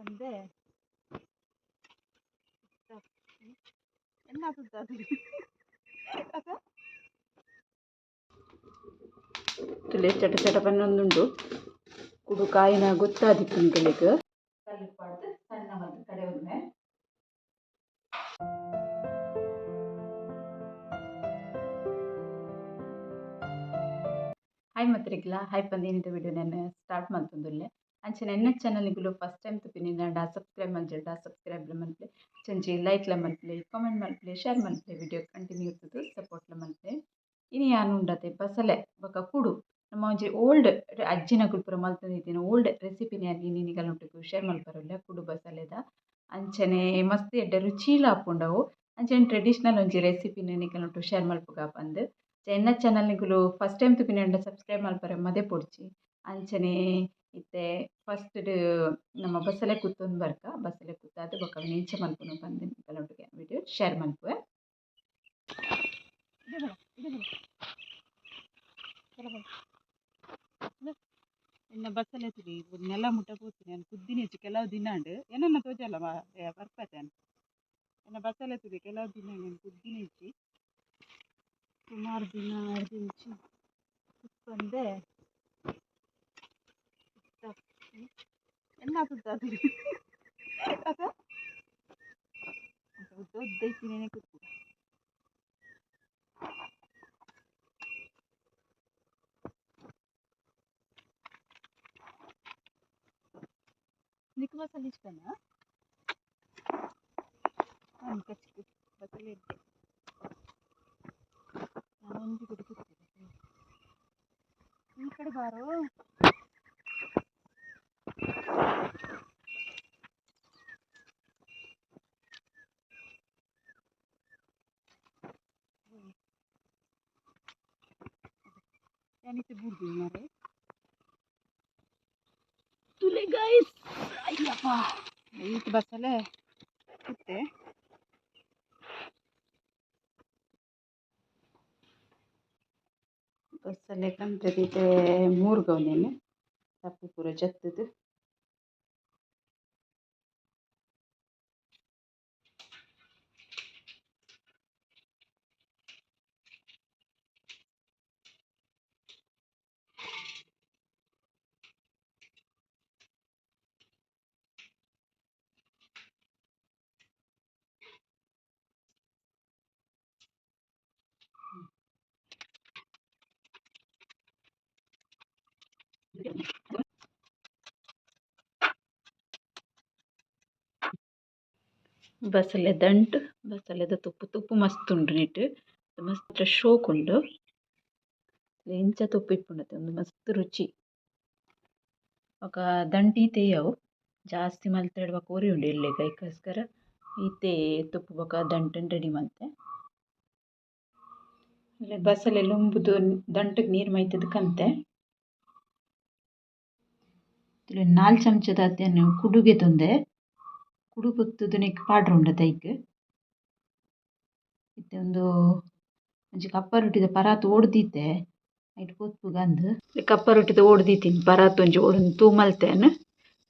ಬಂದೆ. ಅದು ತುಲೆ ಚಟ ಚಟ ಪನ್ನೊಂದುಂಡು ಕುಡು ಕಾಯಿನ ಗೊತ್ತಾದಿತ್ತು ಸಣ್ಣ ಒಂದು ಕಡೆ ಒಮ್ಮೆ. ಹಾಯ್ ಮತ್ರಿಗ್ಲ ಹಾಯ್ ಪಂದಿನಿಂದ ವಿಡಿಯೋ ನಾನು ಸ್ಟಾರ್ಟ್ ಮಾಡ್ತಂದುಲ್ಲೆ. ಅಂಚನೆ ಎನ್ನ ಚಾನಲ್ಗಳು ಫಸ್ಟ್ ಟೈಮ್ ತುಪ್ಪಿನ ಡಾ ಸಬ್ಸ್ಕ್ರೈಬ್ ಮಲ್ಜೆ ಡಾ ಸಬ್ಸ್ಕ್ರೈಬ್ ಮಲ್ಪೆ ಚಂಚಿ ಲೈಕ್ಲ ಮಲ್ಪೆ ಕಾಮೆಂಟ್ ಮಲ್ಪೆ ಶೇರ್ ಮಲ್ಪೆ ವಿಡಿಯೋ ಕಂಟಿನ್ಯೂ ಇರ್ತದೆ ಸಪೋರ್ಟ್ಲ ಮಲ್ಪೆ ಇನಿ ಯಾನು ಉಂಡತೆ, ಬಸಳೆ, ಬೊಕ ಕುಡು. ನಮ್ಮ ಒಂಜಿ ಓಲ್ಡ್ ಅಜ್ಜಿನ ಪೂರ ಮಲ್ತೊಂದಿತ್ತಿನ ಓಲ್ಡ್ ರೆಸಿಪಿನ ಯಾನ್ ಉಂಟು ಶೇರ್ ಮಲ್ಪರಲ್ಲ ಕುಡು ಬಸಲೆದ ಅಂಚನೆ ಮಸ್ತ್ ಎಡ್ಡೆ ರುಚಿಲ ಆಪುಂಡವು ಅಂಚನೆ ಟ್ರೆಡಿಷನಲ್ ಒಂಜಿ ರೆಸಿಪಿನ ಉಂಟು ಶೇರ್ ಮಲ್ಪುಗ ಪಂದ್ ಎನ್ನ ಚಾನಲ್ ನಿಕುಲು ಫಸ್ಟ್ ಟೈಮ್ ತುಪ್ಪಿನಂಡ ಸಬ್ಸ್ಕ್ರೈಬ್ ಮಲ್ಪರೆ ಮದೆ ಪೊಡ್ಚಿ. ಅಂಚನೆ ಇತ್ತೆ. ಫಸ್ಟ್ ನಮ್ಮ ಬಸ್ಸಲೆ ಕುತ್ತೊಂದು ಬರ್ಕ ಬಸ್ಸಲೆ ಕುತ್ತಾದ್ ಬೊಕ ಇಂಚೆ ಎಂಚ ಮಲ್ಪುನ ಪಂದ್ ನಿಕಲ್ನೊಟ್ಟಿಗೆ ವಿಡಿಯೋ ಶೇರ್ ಮಲ್ಪುವೆ. ಇನ್ನ ಬಸ್ಸಲ್ಲಿ ತುಲಿ ನೆಲ ಮುಟ್ಟ ಪೋತೀನಿ ನಾನು ಕುದ್ದಿನ ಹೆಚ್ಚು ಕೆಲವು ದಿನ ಉಂಡು ಏನನ್ನ ತೋಜಲ್ಲ ಬರ್ಪತ್ತೇನೆ ಇನ್ನ ಬಸ್ಸಲ್ಲಿ ತುಲಿ ಕೆಲವು ದಿನ ನಾನು ಕುದ್ದಿನ ಹೆಚ್ಚಿ. ಸುಮಾರು ದಿನ ಹಿಡಿದು ಕುತ್ಕೊಂಡೆ ಎಲ್ಲ ಕುದ್ದಾದು ಅದು ಉದ್ದ ಉದ್ದ ಇಟ್ಟಿನೇನೆ ಕುತ್ತು ನಿಕ್ಕು ಬಸಳೆ ಇಷ್ಟನಾ ನಾನು ಕಚ್ಚಿ ಬಸಳೆ ಇದ್ದೆ ನಾನು ಒಂದು ಕುಡಿ ಕೂತಿದ್ದೆ ಈ ಕಡೆ ಬಾರೋ ಏನಿತ್ತು ಬುಡ್ದು ಮಾರೆ ತುಲೆ ಗೈಸ್ ಅಯ್ಯಪ್ಪ. ಈತ್ ಬಸಳೆ ಕುತ್ತೆ ಬಸ್ಸಲ್ಲೇ ಕಂಪ್ಲೀಟ್ ಮೂರು ಗೌನೇನೆ ತಪ್ಪು ಪೂರ ಜತ್ತದು. ಬಸಳೆ ದಂಟು, ಬಸಳೆದ ತುಪ್ಪು ತುಪ್ಪು ಮಸ್ತ್ ಉಂಡು ಮಸ್ತ್ ಶೋಕುಂಡು ಶೋಕ್ ಉಂಡು ಎಂಚ ತುಪ್ಪು ಇಪ್ಪುಂಡತೆ ಒಂದು ಮಸ್ತ್ ರುಚಿ. ಬೊಕ ದಂಟಿ ತೇಯವು. ಜಾಸ್ತಿ ಮಲ್ತಾಡುವ ಕೋರಿ ಉಂಡು ಎಲ್ಯ ಐಕಸ್ಕರ ಈತೆ ತುಪ್ಪು ಬೊಕ ದಂಟನ್ ರೆಡಿ ಮಲ್ತೆ ಬಸಳೆ ಲುಂಬುದು ದಂಟಿಗೆ ನೀರು ಮೈತದ್ ಕಂತೆ. ನಾಲ್ ಚಮಚದ ಅತ್ತೆನ್ ಕುಡುಗೆ കുടുകെ ಕುಡು ಪೊತ್ತುದು ನೆಕ್ಕ್ ಪಾಡ್ರೆ ಉಂಡತೆ ಐಕ್ ಇತ್ತೆ ಉಂದು ಒಂಜಿ ಕಪ್ಪ ರೊಟ್ಟಿದ ಪರಾತ್ ಓಡ್ದೀತೆ ಐಟ್ ಅಂದ್ ಕಪ್ಪ ರೊಟ್ಟಿದ ಓಡ್ದೀತಿನಿ ಪರಾತ್ ಒಂಜಿ ಓಡೊಂದು ತೂ ಮಲ್ತೆನ್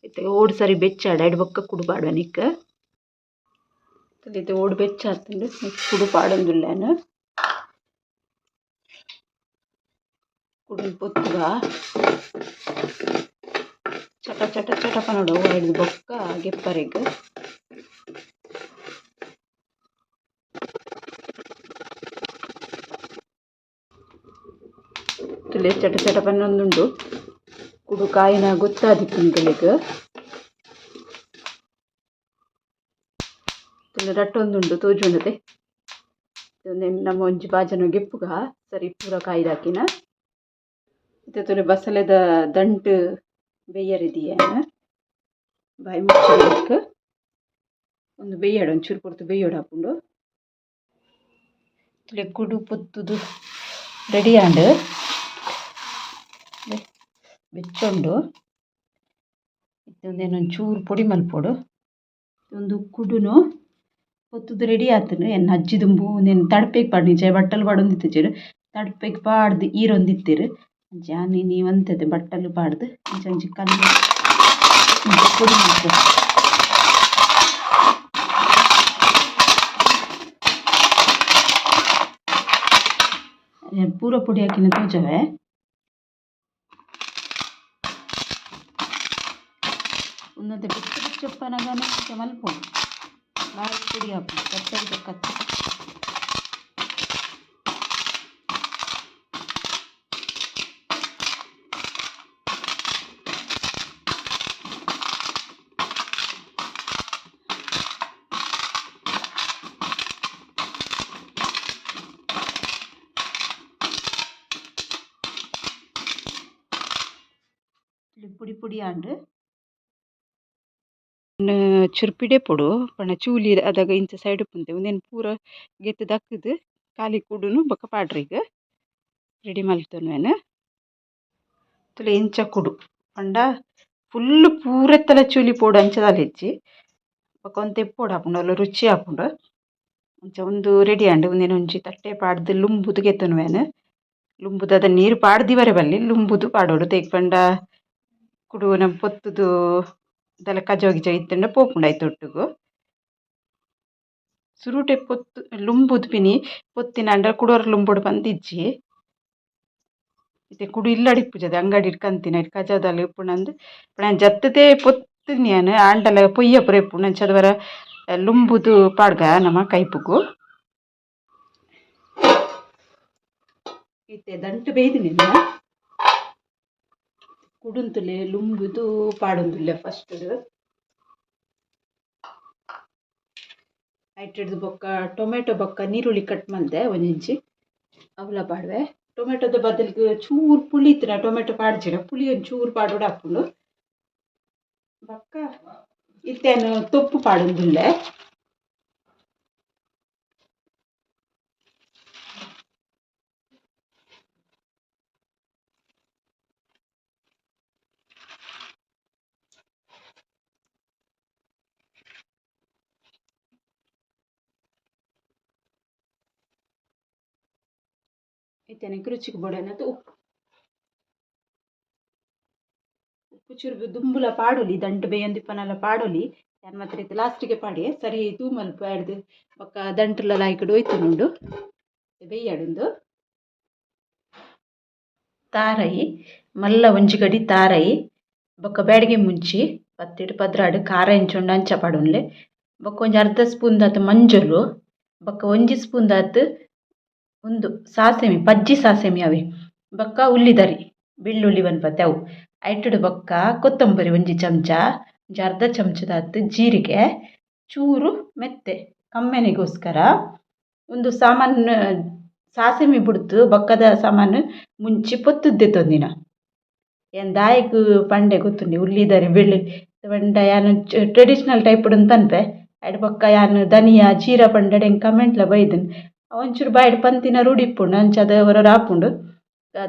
ಇತ್ತೆ ಓಡ್ ಸರಿ ಬೆಚ್ಚಾಡ ಐಟ್ ಬೊಕ್ಕ ಕುಡು ಪಾಡ್ವೆ ನಿಕ್ಕ್ ಇತ್ತೆ ಓಡ್ ಬೆಚ್ಚಾತುಂಡು ನೆಕ್ಸ್ಟ್ ಕುಡು ಪಾಡೊಂದುಲ್ಲೆನ್. ಕುಡುನ್ ಪೊತ್ತುಗ ಚಟ ಚಟ ಚಟ ಪನೊಡು ಒಯ್ದು ಬೊಕ್ಕ ಗೆಪ್ಪರೆಗ್ ತುಲೆ ಚಟ ಚಟ ಪನ್ನೊಂದುಂಡು. ಕುಡು ಕಾಯಿನ ಗೊತ್ತಾದಿತ್ತು ನಿಕುಲೆಗ್ ತುಲೆ ರಟ್ಟೊಂದುಂಡು ತೋಜುಂಡದೆ ನಮ್ಮ ಒಂಜಿ ಬಾಜನ ಗೆಪ್ಪುಗ, ಸರಿ ಪೂರ ಕಾಯ್ದಾಕಿನ. ಇತ್ತೆ ತುಲೆ ಬಸಳೆದ ದಂಟ್ ಬೇಯರೆ ದಿಯೆನ್ ಬಾಯಿ ಮುಚ್ಚಲಿಕ್ ಒಂದು ಬೇಯ್ಯಾಡು ಒಂಚೂರು ಕೊಡ್ತು ಬೇಯ್ಯೋಡು ಆಪುಂಡು ತುಲೆ ಕುಡು ಪೊತ್ತುದು ರೆಡಿ ಆಂಡ್ ಬೆಚ್ಚೊಂಡು. ಇತ್ತೆ ಒಂಚೂರು ಪೊಡಿ ಮಲ್ಪೋಡು. ಒಂದು ಕುಡುನು. ಪೊತ್ತುದು ರೆಡಿ ಆತುಂಡು ಏನು ಅಜ್ಜಿದು ಉಂದೆನ್ ತಡ್ಪೆಗ್ ನಿಜ, ಬಟ್ಟಲು ಬಟ್ಟಲು ಪಾಡೊಂದಿತ್ತಿಜೆರ್ ತಡ್ಪೆಗ್ ಪಾಡ್ದ್ ಈರೊಂದಿತ್ತೆರ್. ಜಾನಿನಿ ಒಂತದೆ ಬಟ್ಟಲು ಪಾಡ್ದು ಇಂಚ ಕಲ್ಲು ಪುಡಿ ಮಾಡ್ತದೆ ಪೂರ ಪುಡಿ ಹಾಕಿನ ತೋಜವೆ ಉನ್ನತೆ ಬಿಚ್ಚ ಬಿಚ್ಚಪ್ಪನಗಾನೆ ಮಲ್ಪ ಪುಡಿ ಹಾಕು ಕತ್ತರಿಗೆ ಕತ್ತ ಪುಡಿ ಪುಡಿ ಆಂಡ್ ಚುರ್ಪಿಡೆ ಪೊಡು ಪಂಡ ಚೂಲಿ ಅದಾಗ ಇಂಚ ಸೈಡ್ ಪುಂತೆ ಉಂದೆನ್ ಪೂರ ಗೆತ್ತು ದಕ್ಕದು ಕಾಲಿ ಕುಡುನು ಬೊಕ ಈಗ. ರೆಡಿ ಮಲ್ತೊನ್ವೆನ್ ತುಲೆ ಇಂಚ ಕುಡು. ಪಂಡ ಫುಲ್ ಪೂರೆತ್ತಲ ಚೂಲಿ ಪೋಡು ಅಂಚದಾಲ ಇಜ್ಜಿ ಬೊಕ ಒಂತೆ ಎಪ್ಪೋಡು ಆಪುಂಡು ರುಚಿ ಆಪುಂಡು ಅಂಚ ಉಂದು ರೆಡಿ ಆಂಡ್ ಒಂದೇನು ಒಂಜಿ ತಟ್ಟೆ ಪಾಡ್ದ್ ಲುಂಬುದು ಗೆತ್ತೊನ್ವೆನ್ ಲುಂಬುದು ಅದ ನೀರು ಪಾಡ್ದಿವರೆ ಬಲ್ಲಿ ಲುಂಬುದು ಪಾಡೋಡು ದೇಕ್ ಪಂಡ ಕುಡುವನ ಪೊತ್ತುದು ದಾಲ ಕಜಾವು ಗಿಜಾವು ಇತ್ತ್ಂಡ ಪೋಪುಂಡು ಐತ ಒಟ್ಟುಗು ಸುರುಟೆ ಪೊತ್ತು ಲುಂಬುದು ಪಿನಿ ಪೊತ್ತಿನಾಂಡ ಕುಡೊರ ಲುಂಬುಡು ಪಂದ್ ಇಜ್ಜಿ ಇತ್ತೆ ಕುಡು ಇಲ್ಲಡ್ ಇಪ್ಪುಜೆರ್ ಅಂಗಡಿಡ್ ಕಂತಿನ ಐಟ್ ಕಜಾವುದಾಲ ಇಪ್ಪುಂಡಂದ್ ಪಂಡ ಜತ್ತುದೆ ಪೊತ್ತಿನಿಯನ್ ಆಂಡಲ ಪೊಯ್ಯ ಪೂರ ಇಪ್ಪುಂಡು ಅಂಚಾದ್ ವರ ಲುಂಬುದು ಪಾಡ್ಗ ನಮ ಕೈಪುಗು ಇತ್ತೆ ದಂಟು ಬೇಯ್ದಿನಿಂದ ಕುಡುಂತುಲೆ, ಲುಂಬುದು ಪಾಡೊಂದುಲ್ಲೆ ಫಸ್ಟ್ ಐಟ್ ಬೊಕ್ಕ, ಟೊಮೆಟೊ ಬೊಕ್ಕ ನೀರುಳ್ಳಿ ಕಟ್ ಮಲ್ದೆ ಒಂಜಿ ಅವಲ ಪಾಡ್ವೆ. ಟೊಮೆಟೊದ ಬದಲ್ಗ್ ಚೂರು ಪುಳಿ ಟೊಮೆಟೊ ಪಾಡ್ಜಿನ ಪುಳಿ ಒಂಚೂರು ಪಾಡೋಡು ಹಾಕೊಂಡು ಬೊಕ್ಕ ಇತ್ತೆನ್, ತೊಪ್ಪು ಪಾಡೊಂದುಲ್ಲೆ ಇತ್ತೆನೆ ರುಚಿಗೆ ಬೋಡಾಯಿನದ ಉಪ್ಪು ಉಪ್ಪು ಚೂರು ದುಂಬುಲ ಪಾಡೊಲಿ ದಂಟು ಬೇಯೊಂದಿಪ್ಪನಲ ಪಾಡೊಲಿ ಯಾನ್ ಮಾತ್ರ ಇತ್ತೆ ಲಾಸ್ಟಿಗೆ ಪಾಡೆ ಸರಿ ತೂಮಲ್ ಪಾಡ್ದ್ ಬೊಕ್ಕ ದಂಟುಲ ಲಾಯ್ಕುಡು ಒಯ್ತುನುಂಡು ಬೇಯ್ಯಾಡುಂದು ತಾರೈ ಮಲ್ಲ ಒಂಜಿ ಗಡಿ ತಾರೈ ಬೊಕ್ಕ ಬ್ಯಾಡಿಗೆ ಮುಂಚಿ ಬತ್ತಿಡ್ ಪದ್ರಾಡ್ ಖಾರ ಎಂಚುಂಡು ಅಂಚ ಪಾಡೊನ್ಲೆ ಬೊಕ್ಕ ಒಂಜಿ ಅರ್ಧ ಸ್ಪೂನ್ ದಾತ್ ಮಂಜೊಲು ಬೊಕ್ಕ ಒಂಜಿ ಸ್ಪೂನ್ ದಾತ್ ಉಂದು ಸಾಸೆಮಿ ಪಜ್ಜಿ ಸಾಸೆಮಿ ಅವೆ. ಬೊಕ್ಕ ಉಲ್ಲಿದರಿ ಬೆಳ್ಳುಳ್ಳಿ ಪನ್ಪತೆ ಅವು. ಐಟುಡು ಬೊಕ್ಕ ಕೊತ್ತಂಬರಿ ಒಂಜಿ ಚಮಚ ಒಂಜಿ ಅರ್ಧ ಚಮಚದಾತ್ ಜೀರಿಗೆ, ಚೂರು ಮೆತ್ತೆ. ಕಮ್ಮೆನೆಗೋಸ್ಕರ ಉಂದು ಸಾಮಾನು ಸಾಸೆಮಿ ಬುಡ್ದು ಬೊಕ್ಕದ ಸಾಮಾನು ಮುಂಚಿ ಪೊತ್ತುದ್ದೆ ತೊಂದಿನ. ಏನು ದಾಯೆಗ್ ಪಂಡೆ ಗೊತ್ತುಂಡು ಉಲ್ಲಿದರಿ ಬೆಳ್ಳುಳ್ಳಿ. ಪಂಡ ಯಾನ್ ಟ್ರೆಡಿಷನಲ್ ಟೈಪ್ ಪನ್ಪೆ ಐಟ್ ಬೊಕ್ಕ ಯಾನ್ ಧನಿಯಾ, ಜೀರಾ ಪಂಡಡೆ ಎಂಕ್ ಕಮೆಂಟ್ಲ ಬೈದಿನ್. ಒಂಚೂರು ಬಾಯ್ಡ್ ಪನ್ಪಿನ ರೂಢಿ ಇಪ್ಪುಂಡು ಅಂಚಾದ್ ಒರೊರು ಆಪುಂಡು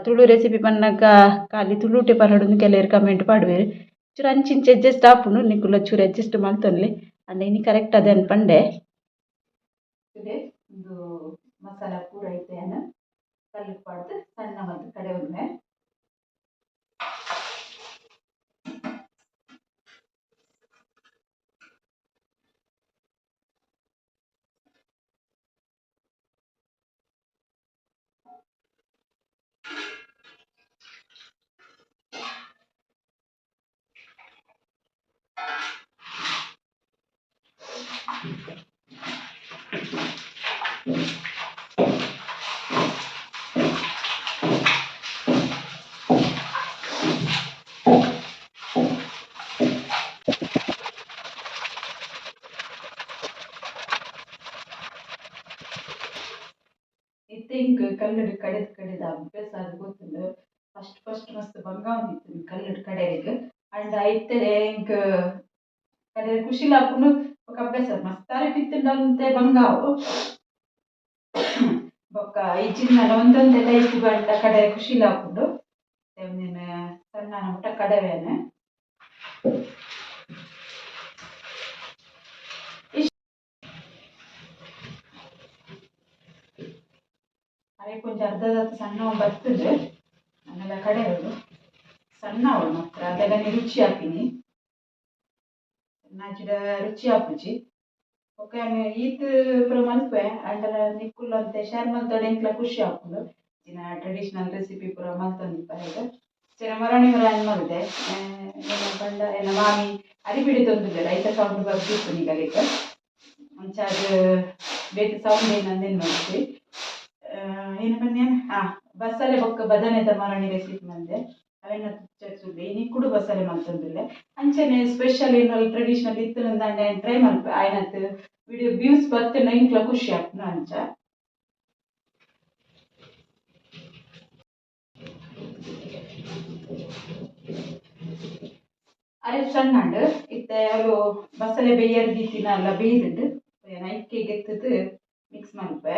ತುಳು ರೆಸಿಪಿ ಪನ್ನಗ ಖಾಲಿ ತುಳುಟೆ ಪನೊಡುಂದು ಕೆಲವೆರ್ ಕಮೆಂಟ್ ಪಾಡುವೆರ್ ಚೂರು ಅಂಚಿಂಚ ಎಡ್ಜಸ್ಟ್ ಆಪುಂಡು ನಿಕುಲು ಚೂರು ಎಡ್ಜಸ್ಟ್ ಮಲ್ತೊನ್ಲೆ ಅಂಡ ಇನಿ ಕರೆಕ್ಟ್ ಅದೇನ್ ಪಂಡೆ ಒಂದು ಮಸಾಲ ಪೂರ ಇತ್ತೆನ್ ಕಲ್ಲಿಗೆ ಪಾಡ್ದು ಸಣ್ಣ ಮಲ್ತ್ ಕಡೆ ಒಮ್ಮೆ. ಕಲ್ಲುಡು ಕಡೆದ್ ಕಡೆದ ಅಭ್ಯಾಸ ಆದ್ ಗೊತ್ತುಂಡು ಫಸ್ಟ್ ಫಸ್ಟ್ ಮಸ್ತ್ ಬಂಗ ಒಂದಿತ್ತು ಕಲ್ಲಡ್ ಕಡೆಗ್. ಅಂಡ್ ಐತೆ ಇಂಕ್ ಕಡೆ ಖುಷಿಲ ಆಪುಂಡು ಬೊಕ ಅಭ್ಯಾಸ ಮಸ್ತಾರೆ ಪಿತ್ತುಂಡಂತೆ ಬಂಗಾವು ಬೊಕ್ಕ ಇಜ್ಜಿಂಡಲ ಒಂದೊಂದೆ ಟೈಪ್ ಪಂಡ ಕಡೆ ಖುಷಿಲ ಆಪುಂಡು ಒಂದೆನ್ ಸಣ್ಣ ಊಟ ಕಡೆವೆನ್. ಅರೆಕ್ ಒಂಜಿ ಅರ್ಧದಾತ್ ಸಣ್ಣ ಬರ್ತದೆ ಆಮೇಲೆ ಕಡೆಯೊಡು ಸಣ್ಣ ಅವಳು ಮಾತ್ರ, ಅದೆಲ್ಲ ರುಚಿ ಹಾಕಿನಿ. ನಾಚಿಡ ರುಚಿ ಆಪುಜಿ ಓಕೆ ಈತ್ ಮಲ್ಪೆ ಅಂಡಲ ನಿಕ್ಕುಲು ಅಂತ ಶೇರ್ ಮಲ್ತೊಡು ಎಂಕ್ಲ ಖುಷಿ ಆಪುಂಡು ಇಚ್ಚಿನ ಟ್ರೆಡಿಷನಲ್ ರೆಸಿಪಿ ಪೂರ ಮಲ್ತೊಂದಿಪ್ಪ ಈಗ ಇಚ್ಚಿನ ಮರಣಿ ಮರ ಮಲ್ದೆ. ಎನ್ನ ಪಂಡ ಎನ್ನ ಮಾಮಿ ಅರಿಬಿಡಿ ತೊಂದಿದ್ದೆ ರೈತ ಸೌಂಡ್ ಬರ್ತಿತ್ತು ನಿಗಲಿಕ ಅಂಚಾದ ಬೇಕು ಸೌಂಡ್ ಏನಂದೇನು ನೋಡ್ತಿ ಏನು ಪಂದ್ಯ ಹಾ ಬಸಳೆ ಬೊಕ್ಕ ಬದನೆದ ಮರಣಿ ರೆಸಿಪಿ ಮಂದೆ. ಅವೆನ್ನ ಇನಿ ಕುಡು ಬಸಳೆ ಮಾಡ್ತಂದಿಲ್ಲ ಅಂಚನೆ ಸ್ಪೆಷಲ್ ಏನಲ್ಲ ಟ್ರೆಡಿಷನಲ್ ಇತ್ತು ನಂದಂಡೆ ಟ್ರೈ ಮಲ್ಪ ಆಯ್ನತ್ ವಿಡಿಯೋ ವ್ಯೂಸ್ ಬತ್ತೆ ನೈಂಕ್ಲ ಖುಷಿ ಆಗ್ತದೆ ಅಂಚ. ಅರೆ ಸಣ್ಣಂಡು ಇತ್ತೆ ಯಾರು ಬಸಳೆ ಬೇಯರ್ ದೀತಿನ ಎಲ್ಲ ಬೇಯ್ದುಂಡು ನೈಕ್ಕೆ ಗೆತ್ತದು ಮಿಕ್ಸ್ ಮಲ್ಪೆ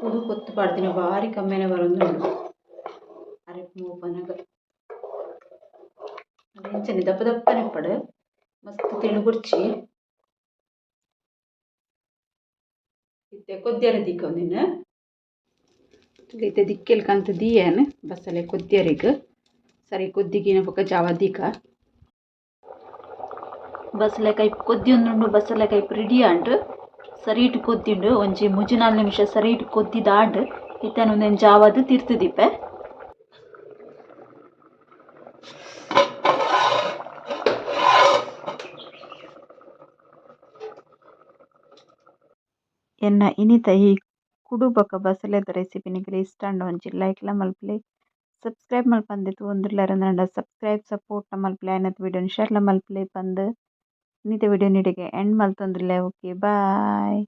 ಕುಡು ಕೊತ್ತು ಪಾಡ್ದಿನ ಭಾರಿ ಕಮ್ಮಿನೇ ಬರೋದು ಅರೆ ಮೂಪನಗ ಎಂಚನೆ ದಪ್ಪ ದಪ್ಪನೆ ಪಡು ಮಸ್ತ್ ತಿಳುಗುರ್ಚಿ ಇತ್ತೆ ಕೊದ್ದಿಯರ ದಿಕ್ಕೊಂದಿನ ಇತ್ತೆ ದಿಕ್ಕೆಲ್ ಕಂತ ದಿಯನ್ ಬಸಲೆ ಕೊದ್ದಿಯರಿಗ್ ಸರಿ ಕೊದ್ದಿಗಿನ ಪಕ್ಕ ಜಾವ ದಿಕ ಬಸಲೆಕಾಯಿ ಕೊದ್ದಿಯೊಂದುಂಡು ಬಸಲೆಕಾಯಿ ರೆಡಿ ಆಂಡ್ ಇಟ್ಟು ಒಂಜಿ ಮೂಜಿ ನಾಲ್ ನಿಮಿಷ ಕೊತ್ತಿದ ಕೊದ್ದಿದಾಂಡ್ ಇತ್ತೆನ ಉಂದೆನ್ ಜಾವದ್ ತಿರ್ತುದಿಪ್ಪೆ. ಎನ್ನ ಇನಿತ ಈ ಕುಡು ಬೊಕ ಬಸಳೆದ ರೆಸಿಪಿ ನಿಕುಲು ಇಷ್ಟ ಅಂಡ ಒಂಜಿ ಲೈಕ್ಲ ಮಲ್ಪಲೆ. ಸಬ್ಸ್ಕ್ರೈಬ್ ಮಲ್ಪಂದಿತ್ತು ತೂವೊಂದುಲ್ಲೆರ್ ನಂಡ ಸಬ್ಸ್ಕ್ರೈಬ್ ಸಪೋರ್ಟ್ ಮಲ್ಪಲೆ ಐನತ್ ವಿಡಿಯೋನ್ ಶೇರ್ಲ ಮಲ್ಪಲೆ ಪಂದ್ ಇನ್ನಿತ ವಿಡಿಯೋ ನಿಡೆಗೆ ಎಂಡ್ ಮಲ್ತೊಂದುಲ್ಲೆ ಓಕೆ ಬಾಯ್